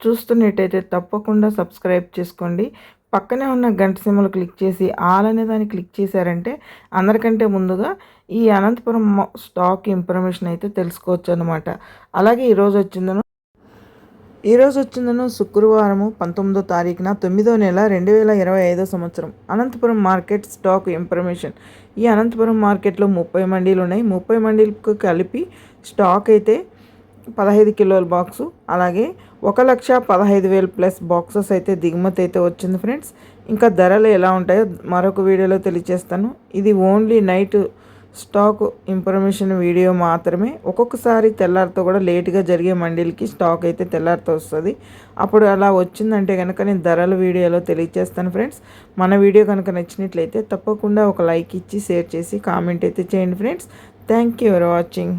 చూస్తున్నట్టయితే తప్పకుండా సబ్స్క్రైబ్ చేసుకోండి. పక్కనే ఉన్న గంట సిమ్మలు క్లిక్ చేసి ఆల్ అనే దాన్ని క్లిక్ చేశారంటే అందరికంటే ముందుగా ఈ అనంతపురం స్టాక్ ఇన్ఫర్మేషన్ అయితే తెలుసుకోవచ్చు అనమాట అలాగే ఈరోజు వచ్చిందను ఈరోజు వచ్చిందను శుక్రవారము పంతొమ్మిదో తారీఖున తొమ్మిదో నెల రెండు వేల ఇరవై ఐదో సంవత్సరం. అనంతపురం మార్కెట్ స్టాక్ ఇన్ఫర్మేషన్ ఈ అనంతపురం మార్కెట్లో ముప్పై మండీలు ఉన్నాయి ముప్పై మండీలకు కలిపి స్టాక్ అయితే పదహైదు కిలోల బాక్సు అలాగే ఒక లక్ష పదహైదు వేలు ప్లస్ బాక్సెస్ అయితే దిగుమతి అయితే వచ్చింది ఫ్రెండ్స్. ఇంకా ధరలు ఎలా ఉంటాయో మరొక వీడియోలో తెలియజేస్తాను. ఇది only night stock information video మాత్రమే. ఒక్కొక్కసారి తెల్లారితో కూడా లేట్గా జరిగే మండీలకి స్టాక్ అయితే తెల్లారితో వస్తుంది. అప్పుడు అలా వచ్చిందంటే కనుక నేను ధరల వీడియోలో తెలియజేస్తాను ఫ్రెండ్స్. మన వీడియో కనుక నచ్చినట్లయితే తప్పకుండా ఒక లైక్ ఇచ్చి షేర్ చేసి కామెంట్ అయితే చేయండి friends. Thank you for watching.